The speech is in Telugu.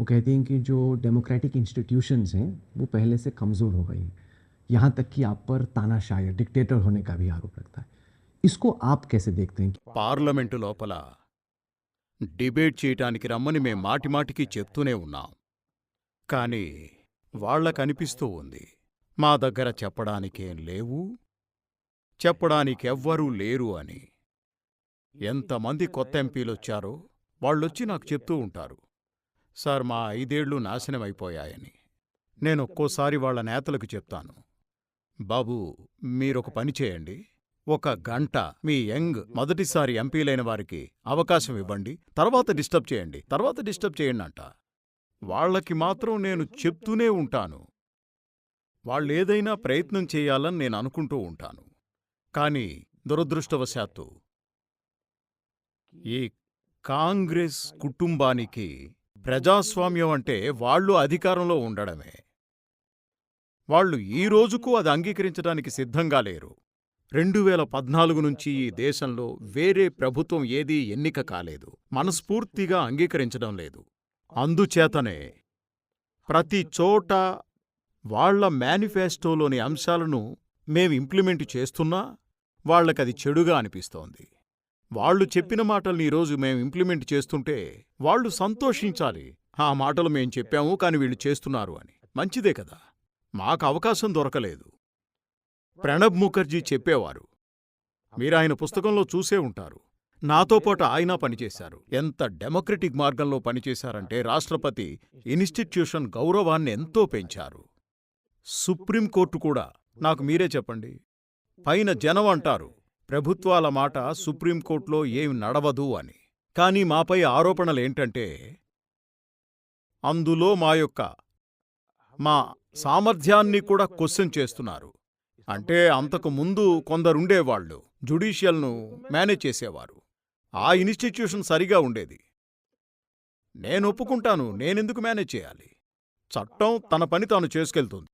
वो कहती हैं कि जो डेमोक्रेटिक इंस्टीट्यूशंस हैं वो पहले से कमज़ोर हो गई हैं यहाँ तक कि आप पर तानाशाह या डिक्टेटर होने का भी आरोप लगता है इसको आप कैसे देखते हैं పార్లమెంటు లోపల డిబేట్ చేయటానికి రమ్మని మేం మాటిమాటికి చెప్తూనే ఉన్నాం కానీ వాళ్ళకనిపిస్తూ ఉంది మా దగ్గర చెప్పడానికేం లేవు చెప్పడానికెవ్వరూ లేరు అని ఎంతమంది కొత్త ఎంపీలొచ్చారో వాళ్ళొచ్చి నాకు చెప్తూ ఉంటారు సార్ మా ఐదేళ్ళు నాశనమైపోయాయని. నేను ఒక్కోసారి వాళ్ళ నేతలకు చెప్తాను. బాబూ మీరొక పని చేయండి. ఒక గంట మీ యంగ్ మొదటిసారి ఎంపీలైన వారికి అవకాశం ఇవ్వండి. తర్వాత డిస్టర్బ్ చేయండి. తర్వాత డిస్టర్బ్ చేయండి అంట వాళ్ళకి మాత్రం నేను చెప్తూనే ఉంటాను. వాళ్ళేదైనా ప్రయత్నం చేయాలని నేను అనుకుంటూ ఉంటాను. కానీ దురదృష్టవశాత్తు ఈ కాంగ్రెస్ కుటుంబానికి ప్రజాస్వామ్యం అంటే వాళ్ళు అధికారంలో ఉండడమే. వాళ్ళు ఈ రోజుకు అది అంగీకరించడానికి సిద్ధంగా లేరు. రెండు వేల పద్నాలుగు నుంచి ఈ దేశంలో వేరే ప్రభుత్వం ఏదీ ఎన్నిక కాలేదు. మనస్ఫూర్తిగా అంగీకరించడం లేదు. అందుచేతనే ప్రతి చోట వాళ్ళ మేనిఫెస్టోలోని అంశాలను మేం ఇంప్లిమెంట్ చేస్తున్నా వాళ్ళకది చెడుగా అనిపిస్తోంది. వాళ్ళు చెప్పిన మాటల్ని ఈరోజు మేం ఇంప్లిమెంట్ చేస్తుంటే వాళ్ళు సంతోషించాలి. ఆ మాటలు మేం చెప్పాము కాని వీళ్ళు చేస్తున్నారు అని. మంచిదే కదా. మాకు అవకాశం దొరకలేదు. ప్రణబ్ ముఖర్జీ చెప్పేవారు. మీరాయన పుస్తకంలో చూసే ఉంటారు. నాతో పాటు ఆయన పనిచేశారు. ఎంత డెమోక్రటిక్ మార్గంలో పనిచేశారంటే రాష్ట్రపతి ఇన్స్టిట్యూషన్ గౌరవాన్ని ఎంతో పెంచారు. సుప్రీంకోర్టు కూడా నాకు మీరే చెప్పండి. పైన జనం అంటారు ప్రభుత్వాల మాట సుప్రీంకోర్టులో ఏం నడవదు అని. కానీ మాపై ఆరోపణలేంటంటే అందులో మా యొక్క మా సామర్థ్యాన్ని కూడా క్వశ్చన్ చేస్తున్నారు. అంటే అంతకు ముందు కొందరుండేవాళ్ళు జుడీషియల్ను మేనేజ్ చేసేవారు. ఆ ఇన్స్టిట్యూషన్ సరిగా ఉండేది. నేను ఒప్పుకుంటాను నేనెందుకు మేనేజ్ చేయాలి? చట్టం తన పని తాను చేసుకెళ్తుంది.